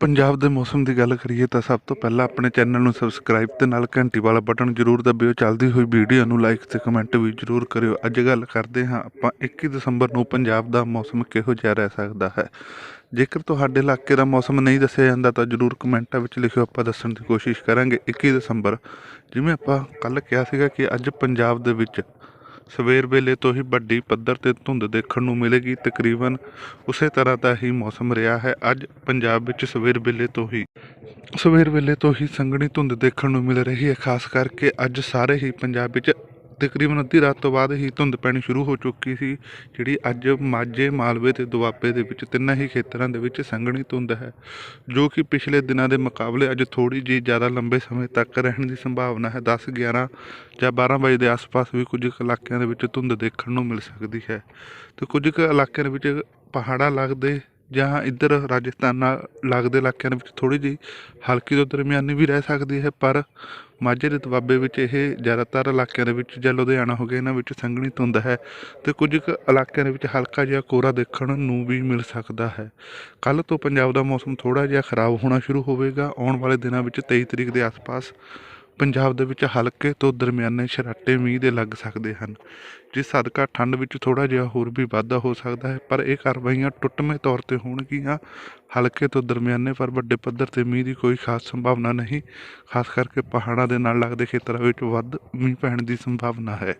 ਪੰਜਾਬ ਦੇ ਮੌਸਮ ਦੀ ਗੱਲ ਕਰੀਏ ਤਾਂ ਸਭ ਤੋਂ ਪਹਿਲਾਂ ਆਪਣੇ ਚੈਨਲ ਨੂੰ ਸਬਸਕ੍ਰਾਈਬ ਤੇ ਨਾਲ ਘੰਟੀ ਵਾਲਾ ਬਟਨ ਜ਼ਰੂਰ ਦਬਿਓ। ਚੱਲਦੀ ਹੋਈ ਵੀਡੀਓ ਨੂੰ ਲਾਈਕ ਤੇ ਕਮੈਂਟ ਵੀ ਜ਼ਰੂਰ ਕਰਿਓ। ਅੱਜ ਗੱਲ ਕਰਦੇ ਹਾਂ ਆਪਾਂ 21 ਦਸੰਬਰ ਨੂੰ ਪੰਜਾਬ ਦਾ ਮੌਸਮ ਕਿਹੋ ਜਿਹਾ ਰਹਿ ਸਕਦਾ ਹੈ। ਜੇਕਰ ਤੁਹਾਡੇ ਇਲਾਕੇ ਦਾ ਮੌਸਮ ਨਹੀਂ ਦੱਸਿਆ ਜਾਂਦਾ ਤਾਂ ਜ਼ਰੂਰ ਕਮੈਂਟਾਂ ਵਿੱਚ ਲਿਖਿਓ। ਆਪਾਂ ਦੱਸਣ ਦੀ ਕੋਸ਼ਿਸ਼ ਕਰਾਂਗੇ 21 ਦਸੰਬਰ। ਜਿਵੇਂ ਆਪਾਂ ਕੱਲ ਕਿਹਾ ਸੀਗਾ ਕਿ ਅੱਜ ਪੰਜਾਬ ਦੇ ਵਿੱਚ ਸਵੇਰ ਵੇਲੇ ਤੋਂ ਹੀ ਵੱਡੀ ਪੱਧਰ ਤੇ ਧੁੰਦ ਦੇਖਣ ਨੂੰ ਮਿਲੇਗੀ। ਤਕਰੀਬਨ ਉਸੇ ਤਰ੍ਹਾਂ ਦਾ ਹੀ ਮੌਸਮ ਰਿਹਾ ਹੈ ਅੱਜ ਪੰਜਾਬ ਵਿੱਚ ਸਵੇਰ ਵੇਲੇ ਤੋਂ ਹੀ। ਸਵੇਰ ਵੇਲੇ ਤੋਂ ਹੀ ਸੰਘਣੀ ਧੁੰਦ ਦੇਖਣ ਨੂੰ ਮਿਲ ਰਹੀ ਹੈ, ਖਾਸ ਕਰਕੇ ਅੱਜ ਸਾਰੇ ਹੀ ਪੰਜਾਬ ਵਿੱਚ ਤਕਰੀਬਨ ਅੱਧੀ ਰਾਤ ਤੋਂ ਬਾਅਦ ਹੀ ਧੁੰਦ ਪੈਣੀ ਸ਼ੁਰੂ ਹੋ ਚੁੱਕੀ ਸੀ, ਜਿਹੜੀ ਅੱਜ ਮਾਝੇ, ਮਾਲਵੇ ਤੇ ਦੁਆਬੇ ਦੇ ਵਿੱਚ ਤਿੰਨਾਂ ਹੀ ਖੇਤਰਾਂ ਦੇ ਵਿੱਚ ਸੰਘਣੀ ਧੁੰਦ ਹੈ, ਜੋ ਕਿ ਪਿਛਲੇ ਦਿਨਾਂ ਦੇ ਮੁਕਾਬਲੇ ਅੱਜ ਥੋੜੀ ਜਿਹੀ ਜ਼ਿਆਦਾ ਲੰਬੇ ਸਮੇਂ ਤੱਕ ਰਹਿਣ ਦੀ ਸੰਭਾਵਨਾ ਹੈ। 10 11 ਜਾਂ 12 ਵਜੇ ਦੇ ਆਸ-ਪਾਸ ਵੀ ਕੁਝ ਕੁ ਇਲਾਕਿਆਂ ਦੇ ਵਿੱਚ ਧੁੰਦ ਦੇਖਣ ਨੂੰ ਮਿਲ ਸਕਦੀ ਹੈ। ਤੇ ਕੁਝ ਕੁ ਇਲਾਕਿਆਂ ਦੇ ਵਿੱਚ ਪਹਾੜਾਂ ਲੱਗਦੇ ਜਾਂ ਇੱਧਰ ਰਾਜਸਥਾਨ ਨਾਲ ਲੱਗਦੇ ਇਲਾਕਿਆਂ ਦੇ ਵਿੱਚ ਥੋੜ੍ਹੀ ਜਿਹੀ ਹਲਕੀ ਤੋਂ ਦਰਮਿਆਨੀ ਵੀ ਰਹਿ ਸਕਦੀ ਹੈ, ਪਰ ਮਾਝੇ ਦੇ ਦੁਆਬੇ ਵਿੱਚ ਇਹ ਜ਼ਿਆਦਾਤਰ ਇਲਾਕਿਆਂ ਦੇ ਵਿੱਚ ਜਾਂ ਲੁਧਿਆਣਾ ਹੋ ਗਿਆ, ਇਹਨਾਂ ਵਿੱਚ ਸੰਘਣੀ ਧੁੰਦ ਹੈ ਤੇ ਕੁਝ ਕੁ ਇਲਾਕਿਆਂ ਦੇ ਵਿੱਚ ਹਲਕਾ ਜਿਹਾ ਕੋਰਾ ਦੇਖਣ ਨੂੰ ਵੀ ਮਿਲ ਸਕਦਾ ਹੈ। ਕੱਲ ਤੋਂ ਪੰਜਾਬ ਦਾ ਮੌਸਮ ਥੋੜਾ ਜਿਹਾ ਖਰਾਬ ਹੋਣਾ ਸ਼ੁਰੂ ਹੋਵੇਗਾ, ਆਉਣ ਵਾਲੇ ਦਿਨਾਂ ਵਿੱਚ 23 ਤਰੀਕ ਦੇ ਆਸ-ਪਾਸ ਪੰਜਾਬ ਦੇ ਵਿੱਚ ਹਲਕੇ ਤੋਂ ਦਰਮਿਆਨੇ ਸ਼ਰਾਟੇ ਮੀਂਹ ਦੇ ਲੱਗ ਸਕਦੇ ਹਨ। ਜਿਸ ਸਦਕਾ ਠੰਡ ਵਿੱਚ ਥੋੜਾ ਜਿਹਾ ਹੋਰ ਵੀ ਵਾਧਾ ਹੋ ਸਕਦਾ ਹੈ, ਪਰ ਇਹ ਕਾਰਵਾਈਆਂ ਟੁੱਟਵੇਂ ਤੌਰ ਤੇ ਹੋਣਗੀਆਂ। ਹਲਕੇ ਤੋਂ ਦਰਮਿਆਨੇ ਪਰ ਵੱਡੇ ਪੱਧਰ ਤੇ ਮੀਂਹ ਦੀ ਕੋਈ ਖਾਸ ਸੰਭਾਵਨਾ ਨਹੀਂ, ਖਾਸ ਕਰਕੇ ਪਹਾੜਾਂ ਦੇ ਨਾਲ ਲੱਗਦੇ ਖੇਤਰਾਂ ਵਿੱਚ ਵੱਧ ਮੀਂਹ ਪੈਣ ਦੀ ਸੰਭਾਵਨਾ ਹੈ।